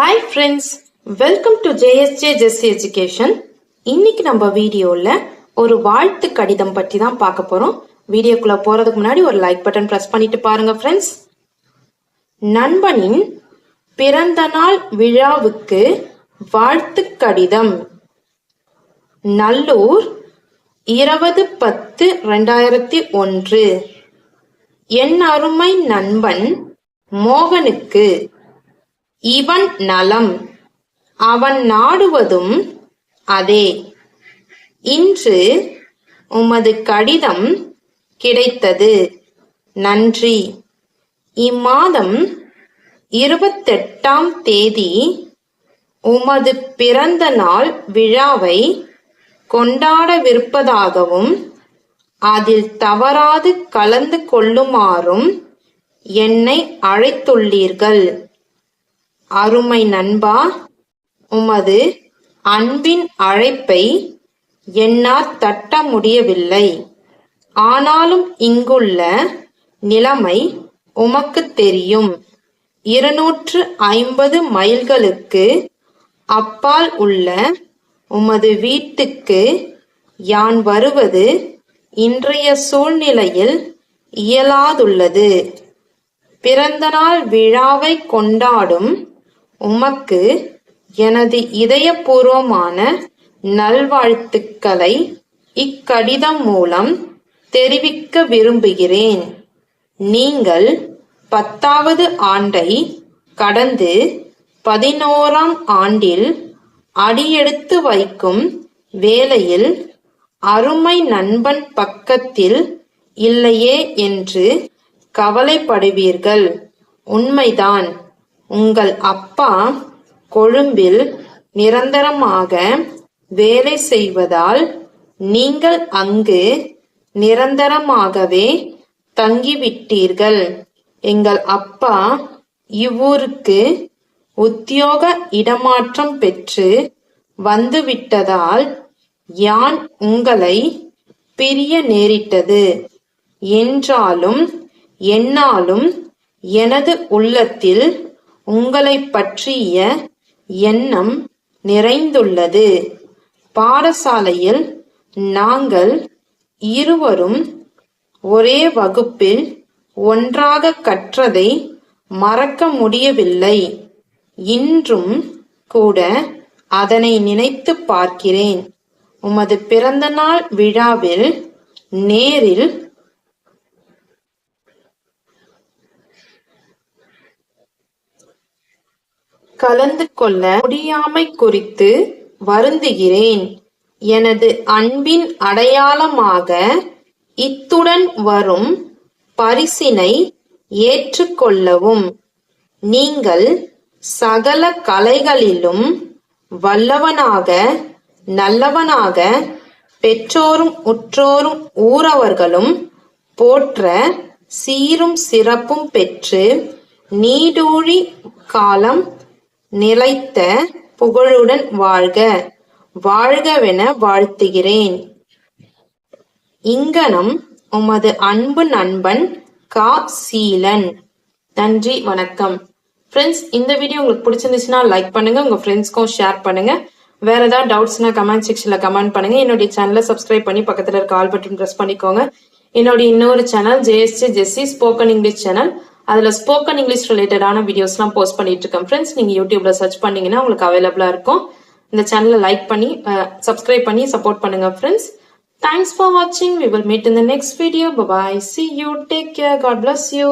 Hi friends welcome to JSJ Jessie education இன்னைக்கு நம்ம வீடியோவில் ஒரு வாழ்த்து கடிதம் பற்றி தான் பார்க்க போகிறோம் வீடியோக்குள்ளே போகிறதுக்கு முன்னாடி ஒரு லைக் பட்டன் ப்ரெஸ் பண்ணிட்டு பாருங்க ஃப்ரெண்ட்ஸ் நண்பனின் பிறந்த நாள் விழாவுக்கு வாழ்த்து கடிதம். நல்லூர் இருபது பத்து ரெண்டாயிரத்தி ஒன்று. என் அருமை நண்பன் மோகனுக்கு. இவன் நலம். அவன் நாடுவதும் அதே. இன்று உமது கடிதம் கிடைத்தது. நன்றி. இம்மாதம் இருபத்தெட்டாம் தேதி உமது பிறந்த நாள் விழாவை கொண்டாடவிருப்பதாகவும் அதில் தவறாது கலந்து கொள்ளுமாறும் என்னை அழைத்துள்ளீர்கள். அருமை நண்பா உமது அன்பின் அழைப்பை என்னால் தட்ட முடியவில்லை. ஆனாலும் இங்குள்ள நிலைமை உமக்கு தெரியும். இருநூற்று ஐம்பது மைல்களுக்கு அப்பால் உள்ள உமது வீட்டுக்கு யான் வருவது இன்றைய சூழ்நிலையில் இயலாதுள்ளது. பிறந்தநாள் விழாவை கொண்டாடும் உமக்கு எனது இதயபூர்வமான நல்வாழ்த்துக்களை இக்கடிதம் மூலம் தெரிவிக்க விரும்புகிறேன். நீங்கள் பத்தாவது ஆண்டை கடந்து பதினோராம் ஆண்டில் அடியெடுத்து வைக்கும் வேளையில் அருமை நண்பன் பக்கத்தில் இல்லையே என்று கவலைப்படுவீர்கள். உண்மைதான். உங்கள் அப்பா கொழும்பில் நிரந்தரமாக வேலை செய்வதால் நீங்கள் அங்கு நிரந்தரமாகவே தங்கிவிட்டீர்கள். எங்கள் அப்பா இவ்வூருக்கு உத்தியோக இடமாற்றம் பெற்று வந்துவிட்டதால் யான் உங்களை பிரிய நேரிட்டது என்றாலும் என்னாலும் எனது உள்ளத்தில் உங்களை பற்றிய எண்ணம் நிறைந்துள்ளது. பாடசாலையில் நாங்கள் இருவரும் ஒரே வகுப்பில் ஒன்றாக கற்றதை மறக்க முடியவில்லை. இன்றும் கூட அதனை நினைத்து பார்க்கிறேன். உமது பிறந்தநாள் விழாவில் நேரில் கலந்து கொள்ள முடியாமை குறித்து வருந்துகிறேன். எனது அன்பின் அடையாளமாக இத்துடன் வரும் பரிசினை ஏற்றுக்கொள்ளவும். நீங்கள் சகல கலைகளிலும் வல்லவனாக நல்லவனாக பெற்றோரும் உற்றோரும் ஊரவர்களும் போற்ற சீரும் சிறப்பும் பெற்று நீடூழி காலம் நிலைத்த புகழுடன் வாழ்க. வாழ்கவென வாழ்த்துகிறேன். இங்கனம் உமது அன்பு நண்பன் கா. சீலன். நன்றி வணக்கம். ஃப்ரெண்ட்ஸ் இந்த வீடியோ உங்களுக்கு பிடிச்சிருந்துச்சுன்னா லைக் பண்ணுங்க உங்க ஃப்ரெண்ட்ஸ்க்கும் ஷேர் பண்ணுங்க. வேற ஏதாவது டவுட்ஸ்னா கமெண்ட் செக்ஷன்ல கமெண்ட் பண்ணுங்க. என்னுடைய சேனலை சப்ஸ்கிரைப் பண்ணி பக்கத்துல இருக்க ஆல் பட்டன் பிரஸ் பண்ணிக்கோங்க. என்னுடைய இன்னொரு channel JST Jessie spoken English channel அதில் ஸ்போக்கன் இங்கிலீஷ் ரிலேட்டடான வீடியோஸ்லாம் போஸ்ட் பண்ணிட்டு இருக்கேன். ஃப்ரெண்ட்ஸ் நீங்கள் யூடியூப்ல சர்ச் பண்ணீங்கன்னா உங்களுக்கு அவைலபிளாக இருக்கும். இந்த சேனலை லைக் பண்ணி சப்ஸ்கிரைப் பண்ணி சப்போர்ட் பண்ணுங்க ஃப்ரெண்ட்ஸ் தேங்க்ஸ் ஃபார் வாட்சிங் we will meet in the next video bye see you take care God bless you